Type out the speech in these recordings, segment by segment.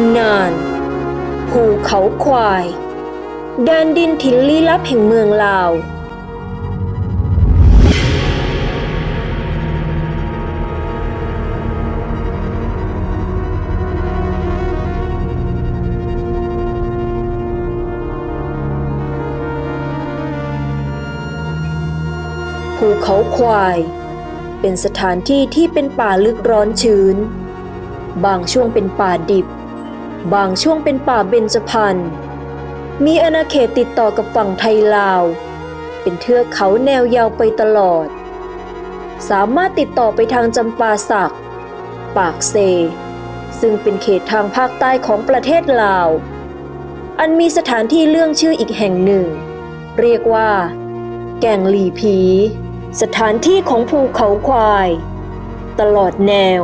ำนานภูเขาควาย แดนดินถิ่นลี้ลับแห่งเมืองลาว ภูเขาควาย เป็นสถานที่ที่เป็นป่าลึกร้อนชื้น บางช่วงเป็นป่าดิบ บางช่วงเป็นป่าเบญจพรรณมีอาณาเขตติดต่อกับฝั่งไทยลาว เป็นเทือกเขาแนวยาวไปตลอด สามารถติดต่อไปทางจำปาสัก ปากเซ ซึ่งเป็นเขตทางภาคใต้ของประเทศลาว อันมีสถานที่เรื่องชื่ออีกแห่งหนึ่ง เรียกว่า แก่งหลีผี สถานที่ของภูเขาควาย ตลอดแนว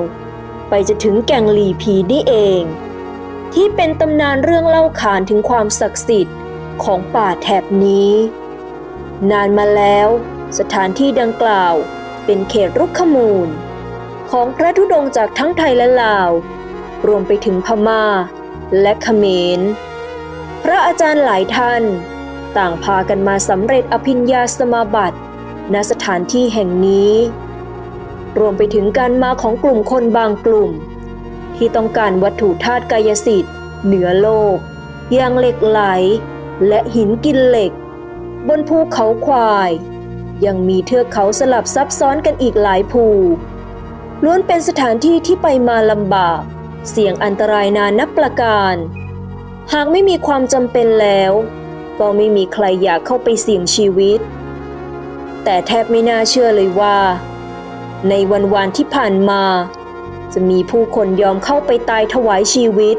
ไปจะถึงแก่งหลีผีนี่เอง ที่เป็นตำนานเรื่องเล่าขานถึงความศักดิ์สิทธิ์ของป่าแถบนี้ นานมาแล้ว สถานที่ดังกล่าวเป็นเขตรุกขมูล ของพระธุดงค์จากทั้งไทยและลาว รวมไปถึงพม่าและเขมร พระอาจารย์หลายท่าน ต่างพากันมาสำเร็จอภิญญาสมาบัติ ณสถานที่แห่งนี้ รวมไปถึงการมาของกลุ่มคนบางกลุ่ม ที่ต้องการวัตถุธาตุกายสิทธิ์เหนือโลก อย่างเหล็กไหล และหินกินเหล็ก บนภูเขาควาย ยังมีเทือกเขาสลับซับซ้อนกันอีกหลายภูล้วนเป็นสถานที่ที่ไปมาลำบาก เสี่ยงอันตรายนานับประการ หากไม่มีความจำเป็นแล้ว ก็ไม่มีใครอยากเข้าไปเสี่ยงชีวิต แต่แทบไม่น่าเชื่อเลยว่า ในวันวานที่ผ่านมา จะมีผู้คนยอมเข้าไปตายถวายชีวิต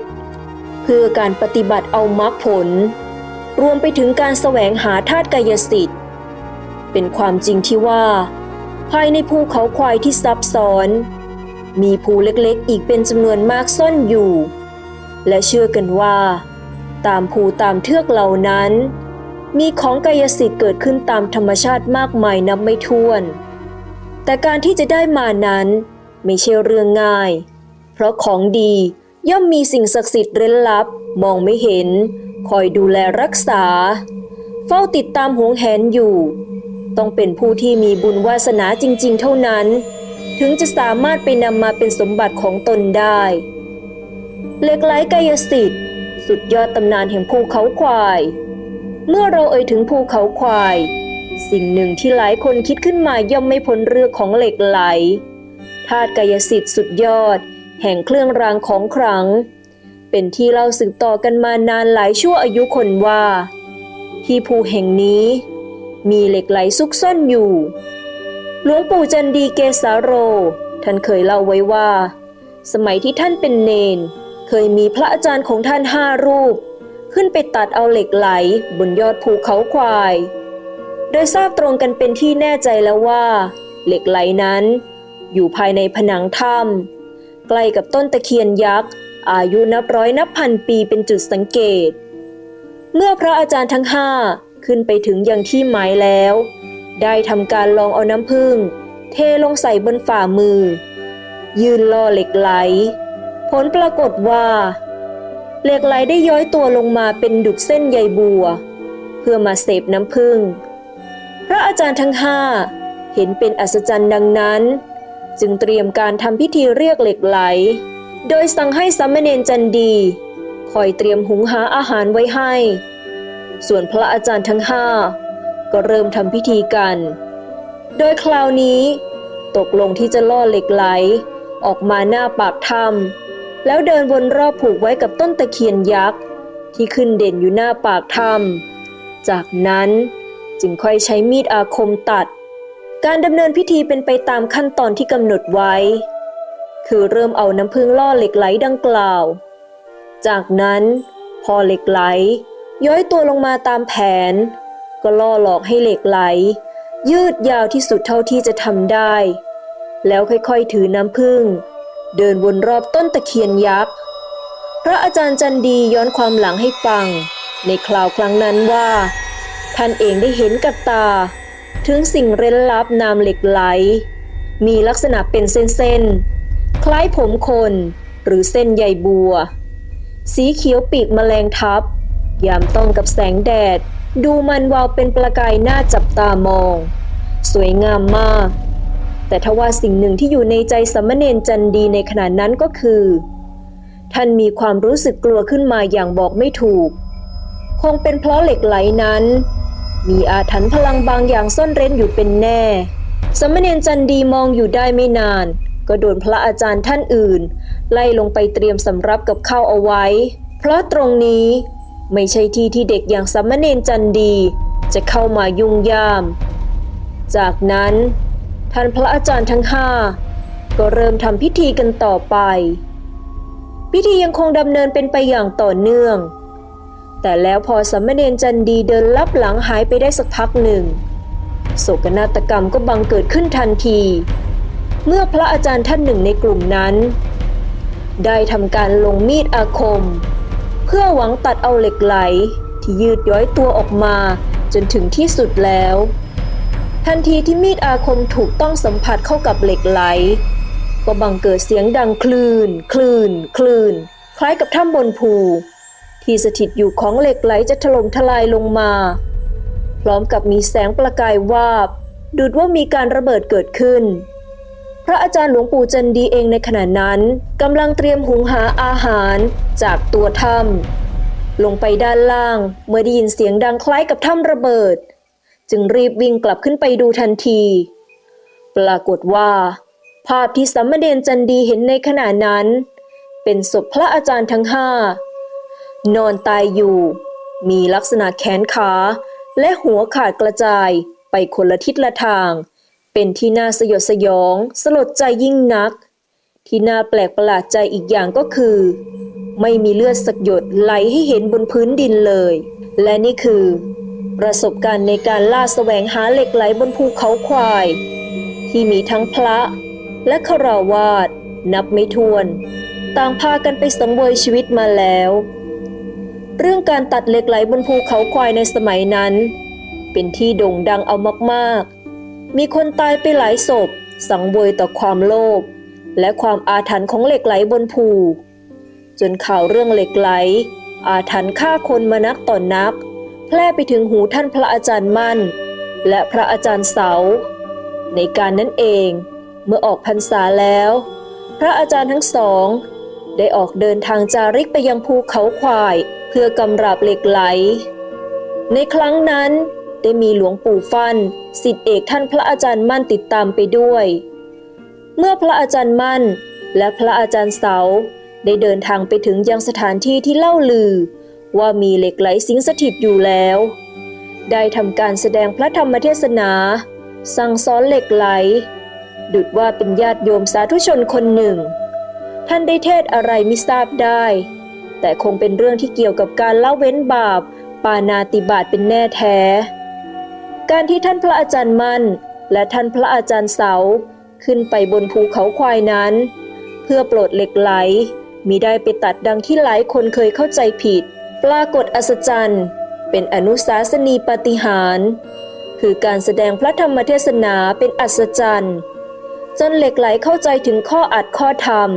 เพื่อการปฏิบัติเอามรรคผล รวมไปถึงการแสวงหาธาตุกายสิทธิ์ เป็นความจริงที่ว่า ภายในภูเขาควายที่ซับซ้อน มีภูเล็กๆ อีกเป็นจำนวนมากซ่อนอยู่ และเชื่อกันว่า ตามภูตามเทือกเหล่านั้น มีของกายสิทธิ์เกิดขึ้นตามธรรมชาติมากมายนับไม่ถ้วน แต่การที่จะได้มานั้น ไม่ใช่เรื่องง่าย เพราะของดีย่อมมีสิ่งศักดิ์สิทธิ์เร้นลับ มองไม่เห็น คอยดูแลรักษา เฝ้าติดตามหวงแหนอยู่ ต้องเป็นผู้ที่มีบุญวาสนาจริง ๆ เท่านั้น ถึงจะสามารถไปนำมาเป็นสมบัติของตนได้เหล็กไหลกายสิทธิ์ สุดยอดตำนานแห่งภูเขาควาย เมื่อเราเอ่ยถึงภูเขาควาย สิ่งหนึ่งที่หลายคนคิดขึ้นมาย่อมไม่พ้นเรื่องของเหล็กไหล ธาตุกายสิทธิ์สุดยอด แห่งเครื่องรางของขลัง เป็นที่เล่าสืบต่อกันมานานหลายชั่วอายุคนว่า ที่ภูแห่งนี้ มีเหล็กไหลซุกซ่อนอยู่ หลวงปู่จันดีเกสาโร ท่านเคยเล่าไว้ว่า สมัยที่ท่านเป็นเนน เคยมีพระอาจารย์ของท่านห้ารูป ขึ้นไปตัดเอาเหล็กไหลบนยอดภูเขาควายโดยทราบตรงกันเป็นที่แน่ใจแล้วว่า เหล็กไหลนั้น อยู่ภายในผนังถ้ำใกล้กับต้นตะเคียนยักษ์อายุนับร้อยนับพันปีเป็นจุดสังเกต เมื่อพระอาจารย์ทั้งห้าขึ้นไปถึงยังที่หมายแล้ว ได้ทำการลองเอาน้ำผึ้งเทลงใส่บนฝ่ามือ ยืนล่อเหล็กไหล ผลปรากฏว่า เหล็กไหลได้ย้อยตัวลงมาเป็นดุดเส้นใยบัว เพื่อมาเสพน้ำผึ้งพระอาจารย์ทั้งห้าเห็นเป็นอัศจรรย์ดังนั้น จึงเตรียมการทำพิธีเรียกเหล็กไหล โดยสั่งให้สามเณรจันดี คอยเตรียมหุงหาอาหารไว้ให้ ส่วนพระอาจารย์ทั้งห้าก็เริ่มทำพิธีกัน โดยคราวนี้ตกลงที่จะล่อเหล็กไหล ออกมาหน้าปากถ้ำแล้วเดินวนรอบผูกไว้กับต้นตะเคียนยักษ์ ที่ขึ้นเด่นอยู่หน้าปากถ้ำจากนั้นจึงค่อยใช้มีดอาคมตัด การดำเนินพิธีเป็นไปตามขั้นตอนที่กำหนดไว้ คือเริ่มเอาน้ำพึ่งล่อเหล็กไหลดังกล่าว จากนั้น พอเหล็กไหล ย้อยตัวลงมาตามแผน ก็ล่อหลอกให้เหล็กไหล ยืดยาวที่สุดเท่าที่จะทำได้ แล้วค่อยๆถือน้ำพึ่ง เดินวนรอบต้นตะเคียนยักษ์พระอาจารย์จันดีย้อนความหลังให้ฟัง ในคราวครั้งนั้นว่า ท่านเองได้เห็นกับตา ถึงสิ่งเร้นลับนามเหล็กไหล มีลักษณะเป็นเส้นๆ คล้ายผมคนหรือเส้นใยบัว สีเขียวปีกแมลงทับ ยามต้องกับแสงแดด ดูมันวาวเป็นประกายน่าจับตามอง สวยงามมาก แต่ทว่าสิ่งหนึ่งที่อยู่ในใจสามเณรจันดีในขณะนั้นก็คือ ท่านมีความรู้สึกกลัวขึ้นมาอย่างบอกไม่ถูก คงเป็นเพราะเหล็กไหลนั้น มีอาถรรพ์พลังบางอย่างซ่อนเร้นอยู่เป็นแน่สามเณรจันดีมองอยู่ได้ไม่นาน ก็โดนพระอาจารย์ท่านอื่น ไล่ลงไปเตรียมสำรับกับข้าวเอาไว้ เพราะตรงนี้ไม่ใช่ที่ที่เด็กอย่างสามเณรจันดี จะเข้ามายุ่งยาม จากนั้น ท่านพระอาจารย์ทั้งห้าก็เริ่มทำพิธีกันต่อไป พิธียังคงดำเนินเป็นไปอย่างต่อเนื่อง แต่แล้วพอสามเณรจันดีเดินลับหลังหายไปได้สักพักหนึ่ง โศกนาฏกรรมก็บังเกิดขึ้นทันที เมื่อพระอาจารย์ท่านหนึ่งในกลุ่มนั้น ได้ทำการลงมีดอาคม เพื่อหวังตัดเอาเหล็กไหลที่ยืดย้อยตัวออกมาจนถึงที่สุดแล้ว ทันทีที่มีดอาคมถูกต้องสัมผัสเข้ากับเหล็กไหล ก็บังเกิดเสียงดังคลื่น คลื่น คลื่น คล้ายกับถ้ำบนภู ที่สถิตอยู่ของเหล็กไหลจะถล่มทลายลงมา พร้อมกับมีแสงประกายวาบ ดูดว่ามีการระเบิดเกิดขึ้น พระอาจารย์หลวงปู่จันดีเองในขณะนั้นกำลังเตรียมหุงหาอาหารจากตัวถ้ำลงไปด้านล่างเมื่อได้ยินเสียงดังคล้ายกับถ้ำระเบิด จึงรีบวิ่งกลับขึ้นไปดูทันที ปรากฏว่า ภาพที่สัมมเดนจันดีเห็นในขณะนั้น เป็นศพพระอาจารย์ทั้งห้า นอนตายอยู่ มีลักษณะแขนขา และหัวขาดกระจายไปคนละทิศละทาง เป็นที่น่าสยดสยอง สลดใจยิ่งนัก ที่น่าแปลกประหลาดใจอีกอย่างก็คือ ไม่มีเลือดสักหยดไหลให้เห็นบนพื้นดินเลย และนี่คือ ประสบการณ์ในการล่าแสวงหาเหล็กไหลบนภูเขาควาย ที่มีทั้งพระและคราวาสนับไม่ถ้วน ต่างพากันไปสังเวยชีวิตมาแล้ว เรื่องการตัดเหล็กไหลบนภูเขาควายในสมัยนั้น เป็นที่โด่งดังเอามากๆ มีคนตายไปหลายศพ สังเวยต่อความโลภและความอาถรรพ์ของเหล็กไหลบนภู จนข่าวเรื่องเหล็กไหล อาถรรพ์ฆ่าคนมานักต่อนนัก แพร่ไปถึงหูท่านพระอาจารย์มั่น และพระอาจารย์เสา ในการนั้นเองเมื่อออกพรรษาแล้ว พระอาจารย์ทั้งสอง ได้ออกเดินทางจาริกไปยังภูเขาควาย เพื่อกำราบเหล็กไหล ในครั้งนั้นได้มีหลวงปู่ฟันสิทธิเอกท่านพระอาจารย์มั่นติดตามไปด้วย เมื่อพระอาจารย์มั่นและพระอาจารย์เสาได้เดินทางไปถึงยังสถานที่ที่เล่าลือ ว่ามีเหล็กไหลสิงสถิตอยู่แล้ว ได้ทำการแสดงพระธรรมเทศนา สั่งสอนเหล็กไหล ดุดว่าเป็นญาติโยมสาธุชนคนหนึ่ง ท่านได้เทศอะไรไม่ทราบได้ แต่คงเป็นเรื่องที่เกี่ยวกับการละเว้นบาป ปานาติบาตเป็นแน่แท้ การที่ท่านพระอาจารย์มั่น และท่านพระอาจารย์เสา ขึ้นไปบนภูเขาควายนั้น เพื่อปรดเหล็กไหลมิได้ไปตัดดังที่หลายคนเคยเข้าใจผิด ปรากฏอัศจรรย์ เป็นอนุสาสนีปฏิหารคือการแสดงพระธรรมเทศนาเป็นอัศจรรย์ จนเหล็กไหลเข้าใจถึงข้ออัดข้อธรรม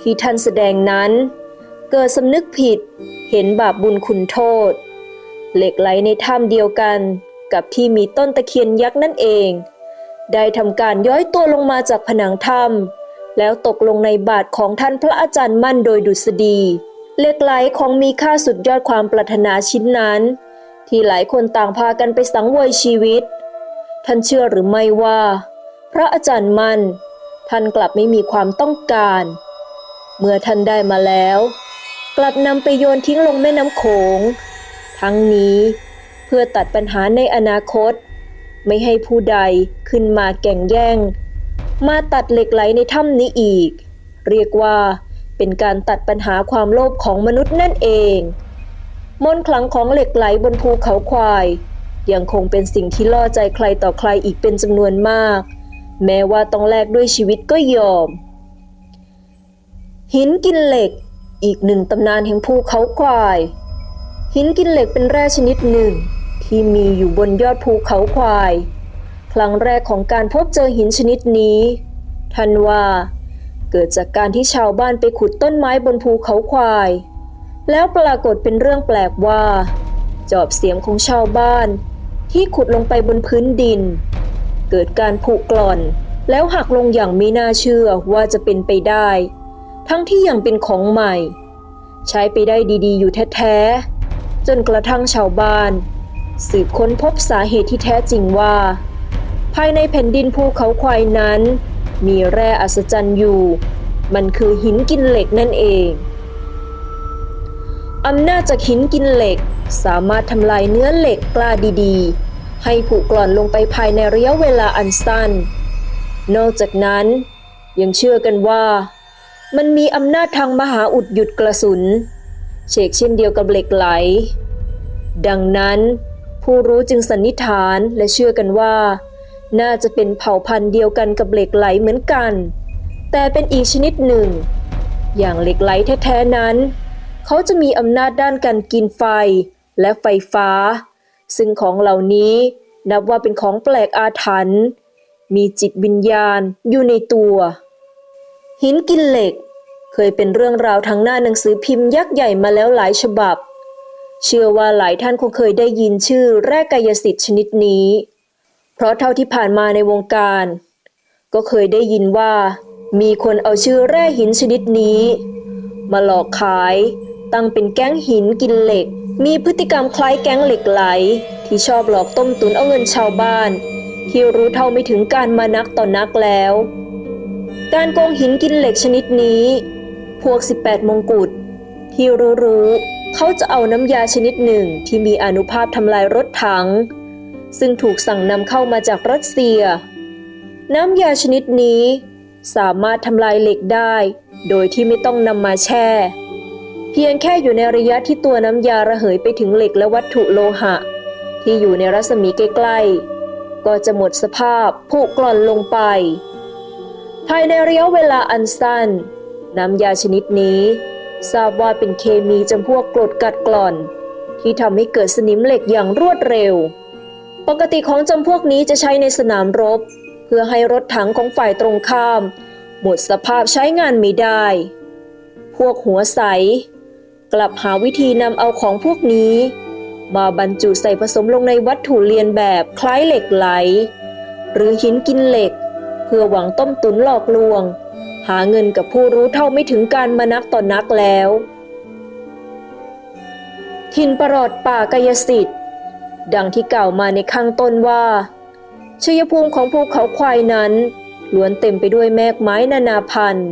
ที่ท่านแสดงนั้น เกิดสำนึกผิด เห็นบาปบุญคุณโทษ เหล็กไหลในถ้ำเดียวกันกับที่มีต้นตะเคียนยักษ์นั่นเอง ได้ทำการย้อยตัวลงมาจากผนังถ้ำแล้วตกลงในบาทของท่านพระอาจารย์มั่นโดยดุษฎีเหล็กไหลของมีค่าสุดยอดความปรารถนาชิ้นนั้น ที่หลายคนต่างพากันไปสังเวยชีวิต ท่านเชื่อหรือไม่ว่า พระอาจารย์มั่น ท่านกลับไม่มีความต้องการ เมื่อท่านได้มาแล้ว กลับนำไปโยนทิ้งลงแม่น้ำโขง ทั้งนี้เพื่อตัดปัญหาในอนาคต ไม่ให้ผู้ใดขึ้นมาแก่งแย่ง มาตัดเหล็กไหลในถ้ำนี้อีก เรียกว่าเป็นการตัดปัญหาความโลภของมนุษย์นั่นเอง มนต์ขลังของเหล็กไหลบนภูเขาควาย ยังคงเป็นสิ่งที่ล่อใจใครต่อใครอีกเป็นจำนวนมาก แม้ว่าต้องแลกด้วยชีวิตก็ยอม หินกินเหล็ก อีกหนึ่งตำนานแห่งภูเขาควาย หินกินเหล็กเป็นแร่ชนิดหนึ่ง ที่มีอยู่บนยอดภูเขาควาย ครั้งแรกของการพบเจอหินชนิดนี้ ท่านว่า เกิดจากการที่ชาวบ้านไปขุดต้นไม้บนภูเขาควาย แล้วปรากฏเป็นเรื่องแปลกว่า จอบเสียมของชาวบ้าน ที่ขุดลงไปบนพื้นดิน เกิดการผุกร่อน แล้วหักลงอย่างไม่น่าเชื่อว่าจะเป็นไปได้ ทั้งที่ยังเป็นของใหม่ ใช้ไปได้ดีๆ อยู่แท้ๆ จนกระทั่งชาวบ้าน สืบค้นพบสาเหตุที่แท้จริงว่า ภายในแผ่นดินภูเขาควายนั้น มีแร่อัศจรรย์อยู่ มันคือหินกินเหล็กนั่นเองอำนาจจากหินกินเหล็กสามารถทำลายเนื้อเหล็กกล้าดีๆ ให้ผุกร่อนลงไปภายในระยะเวลาอันสั้น นอกจากนั้นยังเชื่อกันว่า มันมีอำนาจทางมหาอุดหยุดกระสุน เชกเช่นเดียวกับเหล็กไหล ดังนั้นผู้รู้จึงสันนิษฐานและเชื่อกันว่า น่าจะเป็นเผ่าพันธุ์เดียวกันกับเหล็กไหลเหมือนกัน แต่เป็นอีกชนิดหนึ่ง อย่างเหล็กไหลแท้ๆนั้น เขาจะมีอำนาจด้านการกินไฟและไฟฟ้า ซึ่งของเหล่านี้นับว่าเป็นของแปลกอาถรรพ์มีจิตวิญญาณอยู่ในตัว หินกินเหล็ก เคยเป็นเรื่องราวทางหน้าหนังสือพิมพ์ยักษ์ใหญ่มาแล้วหลายฉบับ เชื่อว่าหลายท่านคงเคยได้ยินชื่อแร่กายสิทธิ์ชนิดนี้ เพราะเท่าที่ผ่านมาในวงการ ก็เคยได้ยินว่า มีคนเอาชื่อแร่หินชนิดนี้ มาหลอกขาย ตั้งเป็นแก๊งหินกินเหล็ก มีพฤติกรรมคล้ายแก๊งเหล็กไหล ที่ชอบหลอกต้มตุนเอาเงินชาวบ้าน ที่รู้เท่าไม่ถึงการมานักต่อนักแล้ว การโกงหินกินเหล็กชนิดนี้ พวก 18 มงกุฎที่รู้ๆเขาจะเอาน้ำยาชนิดหนึ่งที่มีอนุภาพทำลายรถถัง ซึ่งถูกสั่งนำเข้ามาจากรัสเซีย น้ำยาชนิดนี้สามารถทำลายเหล็กได้ โดยที่ไม่ต้องนำมาแช่ เพียงแค่อยู่ในระยะที่ตัวน้ำยาระเหยไปถึงเหล็กและวัตถุโลหะ ที่อยู่ในรัศมีใกล้ๆก็จะหมดสภาพผุกร่อนลงไป ภายในระยะเวลาอันสั้น น้ำยาชนิดนี้ ทราบว่าเป็นเคมีจำพวกกรดกัดกร่อน ที่ทำให้เกิดสนิมเหล็กอย่างรวดเร็ว ปกติของจำพวกนี้จะใช้ในสนามรบ เพื่อให้รถถังของฝ่ายตรงข้าม หมดสภาพใช้งานไม่ได้ พวกหัวใส กลับหาวิธีนำเอาของพวกนี้ มาบรรจุใส่ผสมลงในวัตถุเลียนแบบคล้ายเหล็กไหล หรือหินกินเหล็ก พื่อหวังต้มตุนหลอกลวง หาเงินกับผู้รู้เท่าไม่ถึงการมานักต่อนนักแล้ว ทินประหลอดป่ากายสิทธิ์ ดังที่กล่าวมาในข้างต้นว่าชัยภูมิของภูเขาควายนั้นล้วนเต็มไปด้วยแมกไม้นานาพันธุ์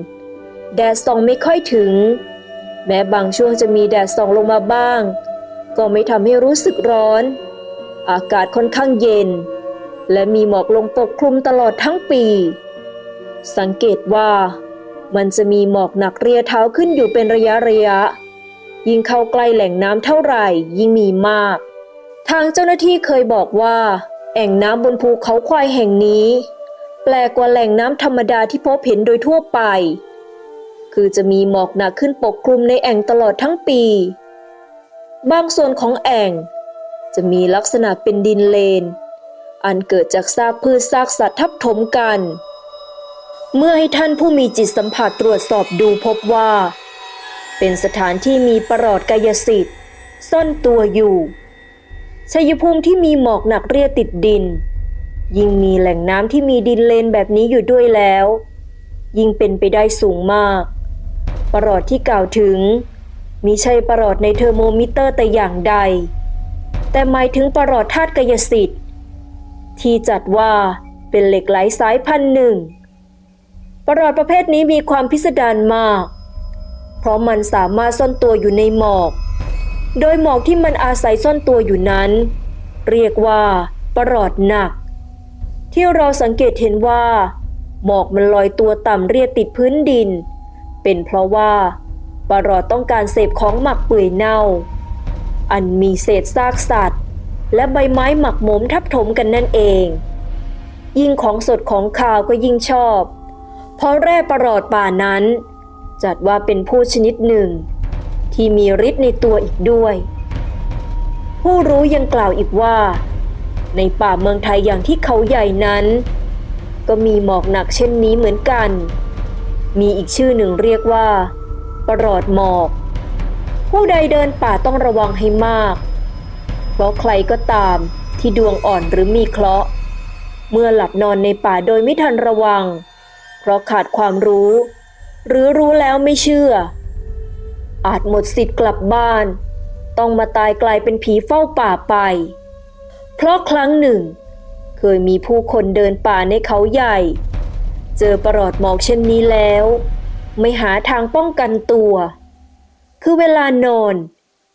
แดดส่องไม่ค่อยถึง แม้บางช่วงจะมีแดดส่องลงมาบ้าง ก็ไม่ทำให้รู้สึกร้อน อากาศค่อนข้างเย็น และมีหมอกลงปกคลุมตลอดทั้งปี สังเกตว่ามันจะมีหมอกหนักเรียเท้าขึ้นอยู่เป็นระยะระยะ ยิ่งเข้าใกล้แหล่งน้ำเท่าไหร่ยิ่งมีมาก ทางเจ้าหน้าที่เคยบอกว่า แอ่งน้ำบนภูเขาควายแห่งนี้ แปลกกว่าแหล่งน้ำธรรมดาที่พบเห็นโดยทั่วไป คือจะมีหมอกหนักขึ้นปกคลุมในแอ่งตลอดทั้งปี บางส่วนของแอ่ง จะมีลักษณะเป็นดินเลน อันเกิดจากซากพืชซากสัตว์ทับถมกัน เมื่อให้ท่านผู้มีจิตสัมผัสตรวจสอบดูพบว่า เป็นสถานที่มีประหลอดกายสิทธิ์ ซ่อนตัวอยู่ชัยภูมิที่มีหมอกหนักเรียติดดิน ยิ่งมีแหล่งน้ำที่มีดินเลนแบบนี้อยู่ด้วยแล้ว ยิ่งเป็นไปได้สูงมาก ประหลอดที่กล่าวถึงมิใช่ประหลอดในเทอร์โมมิเตอร์แต่อย่างใด แต่หมายถึงประหลอดธาตุกายสิทธิ์ ที่จัดว่าเป็นเหล็กไหลสายพันธุ์หนึ่ง ประหลอดประเภทนี้มีความพิสดารมาก เพราะมันสามารถซ่อนตัวอยู่ในหมอก โดยหมอกที่มันอาศัยซ่อนตัวอยู่นั้น เรียกว่าประหลอดหนัก ที่เราสังเกตเห็นว่า หมอกมันลอยตัวต่ำเรียดติดพื้นดิน เป็นเพราะว่าประหลอดต้องการเสพของหมักเปื่อยเน่า อันมีเศษซากสัตว์ และใบไม้หมักหมมทับถมกันนั่นเอง ยิ่งของสดของข่าวก็ยิ่งชอบ เพราะแร่ประหลอดป่านั้น จัดว่าเป็นผู้ชนิดหนึ่ง ที่มีฤทธิ์ในตัวอีกด้วย ผู้รู้ยังกล่าวอีกว่า ในป่าเมืองไทยอย่างที่เขาใหญ่นั้น ก็มีหมอกหนักเช่นนี้เหมือนกัน มีอีกชื่อหนึ่งเรียกว่า ประหลอดหมอก ผู้ใดเดินป่าต้องระวังให้มาก เพราะใครก็ตามที่ดวงอ่อนหรือมีเคราะห์ เมื่อหลับนอนในป่าโดยไม่ทันระวัง เพราะขาดความรู้ หรือรู้แล้วไม่เชื่อ อาจหมดสิทธิ์กลับบ้าน ต้องมาตายกลายเป็นผีเฝ้าป่าไป เพราะครั้งหนึ่ง เคยมีผู้คนเดินป่าในเขาใหญ่ เจอประหลอดหมอกเช่นนี้แล้ว ไม่หาทางป้องกันตัว คือเวลานอน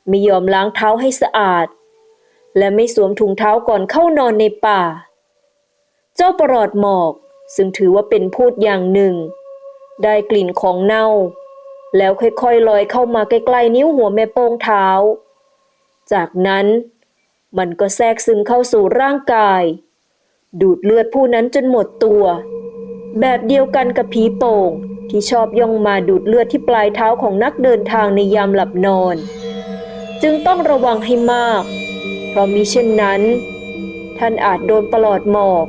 ไม่ยอมล้างเท้าให้สะอาด และไม่สวมถุงเท้าก่อนเข้านอนในป่า เจ้าประหลอดหมอกซึ่งถือว่าเป็นพูดอย่างหนึ่ง ได้กลิ่นของเน่า แล้วค่อยๆลอยเข้ามาใกล้ๆนิ้วหัวแม่โป้งเท้า จากนั้นมันก็แทรกซึมเข้าสู่ร่างกาย ดูดเลือดผู้นั้นจนหมดตัว แบบเดียวกันกับผีโป่งที่ชอบย่องมาดูดเลือดที่ปลายเท้าของนักเดินทางในยามหลับนอน จึงต้องระวังให้มาก เพราะมิเช่นนั้น ท่านอาจโดนประหลอดหมอก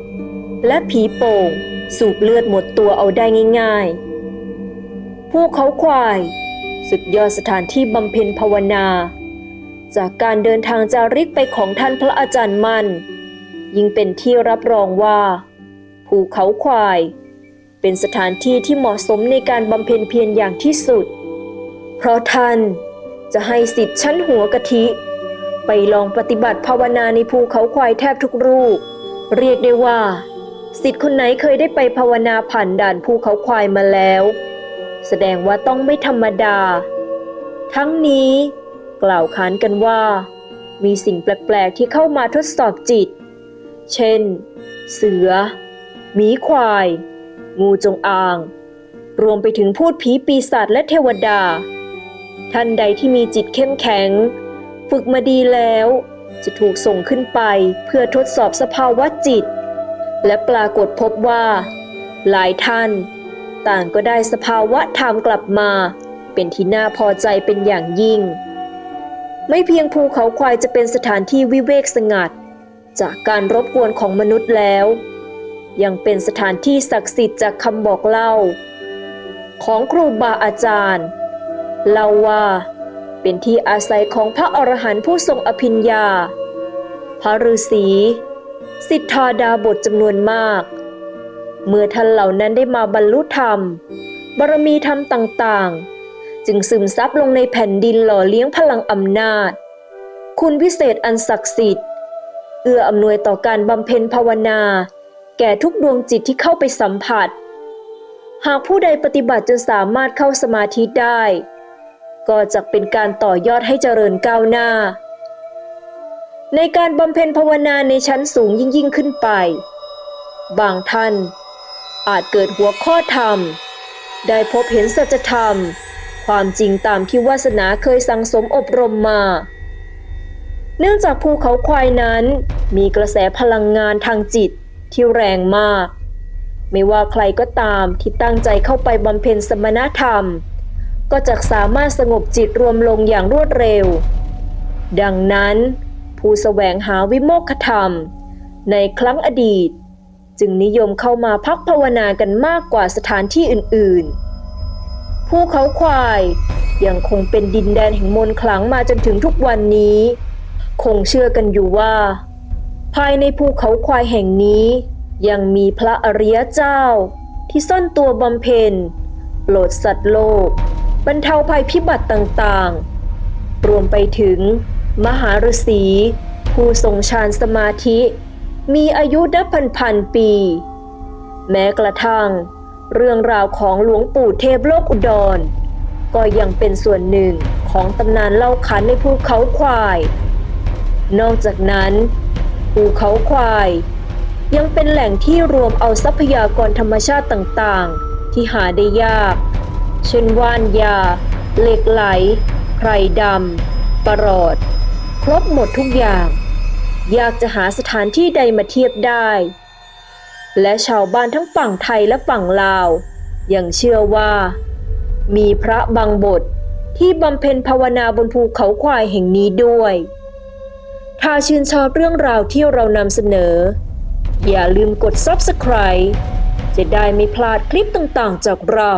และผีโป่งสูบเลือดหมดตัวเอาได้ง่ายๆ ผู้เขาควาย สุดยอดสถานที่บำเพ็ญภาวนา จากการเดินทางจาริกไปของท่านพระอาจารย์มั่นยิ่งเป็นที่รับรองว่า ภูเขาควาย เป็นสถานที่ที่เหมาะสมในการบำเพ็ญเพียรอย่างที่สุด เพราะท่านจะให้สิทธิ์ชั้นหัวกะทิ ไปลองปฏิบัติภาวนาในภูเขาควายแทบทุกรูป เรียกได้ว่าสิทธิ์คนไหนเคยได้ไปภาวนาผ่านด่านภูเขาควายมาแล้ว แสดงว่าต้องไม่ธรรมดา ทั้งนี้ กล่าวขานกันว่า มีสิ่งแปลก ๆ ที่เข้ามาทดสอบจิต เช่น เสือ หมีควาย งูจงอาง รวมไปถึงพูดผีปีศาจและเทวดา ท่านใดที่มีจิตเข้มแข็ง ฝึกมาดีแล้ว จะถูกส่งขึ้นไปเพื่อทดสอบสภาวะจิต และปรากฏพบว่า หลายท่าน ต่างก็ได้สภาวะธรรมกลับมา เป็นที่น่าพอใจเป็นอย่างยิ่ง ไม่เพียงภูเขาควายจะเป็นสถานที่วิเวกสงัด จากการรบกวนของมนุษย์แล้ว ยังเป็นสถานที่ศักดิ์สิทธิ์จากคำบอกเล่า ของครูบาอาจารย์เล่าว่า เป็นที่อาศัยของพระอรหันต์ผู้ทรงอภิญญา พระฤาษีสิทธาดาบทจำนวนมาก เมื่อท่านเหล่านั้นได้มาบรรลุธรรม บารมีธรรมต่างๆ จึงซึมซับลงในแผ่นดินหล่อเลี้ยงพลังอำนาจ คุณพิเศษอันศักดิ์สิทธิ์ เอื้ออำนวยต่อการบำเพ็ญภาวนา แก่ทุกดวงจิตที่เข้าไปสัมผัส หากผู้ใดปฏิบัติจนสามารถเข้าสมาธิได้ ก็จะเป็นการต่อยอดให้เจริญก้าวหน้า ในการบำเพ็ญภาวนาในชั้นสูงยิ่งยิ่งขึ้นไป บางท่านอาจเกิดหัวข้อธรรม ได้พบเห็นสัจธรรม ความจริงตามที่วาสนาเคยสังสมอบรมมา เนื่องจากภูเขาควายนั้นมีกระแสพลังงานทางจิตที่แรงมาก ไม่ว่าใครก็ตามที่ตั้งใจเข้าไปบำเพ็ญสมณธรรม ก็จะสามารถสงบจิตรวมลงอย่างรวดเร็ว ดังนั้น ผู้แสวงหาวิโมกขธรรม ในครั้งอดีต จึงนิยมเข้ามาพักภาวนากันมากกว่าสถานที่อื่นๆ ภูเขาควายยังคงเป็นดินแดนแห่งมนต์ขลังมาจนถึงทุกวันนี้ คงเชื่อกันอยู่ว่า ภายในภูเขาควายแห่งนี้ยังมีพระอริยเจ้าที่ซ่อนตัวบำเพ็ญโปรดสัตว์โลก บรรเทาภัยพิบัติต่างๆ รวมไปถึง มหาฤาษี ผู้ทรงฌานสมาธิ มีอายุนับพันพันๆปี แม้กระทั่ง เรื่องราวของหลวงปู่เทพโลกอุดร ก็ยังเป็นส่วนหนึ่งของตำนานเล่าขานในภูเขาควาย นอกจากนั้น ภูเขาควายยังเป็นแหล่งที่รวมเอาทรัพยากรธรรมชาติต่างๆ ที่หาได้ยาก เช่นว่านยา เหล็กไหล ไพรดำ ประหลอด ครบหมดทุกอย่าง อยากจะหาสถานที่ใดมาเทียบได้ และชาวบ้านทั้งฝั่งไทยและฝั่งลาว ยังเชื่อว่า มีพระบางบทที่บำเพ็ญภาวนาบนภูเขาควายแห่งนี้ด้วย ถ้าชื่นชอบเรื่องราวที่เรานำเสนอ อย่าลืมกด Subscribe จะได้ไม่พลาดคลิปต่างๆจากเรา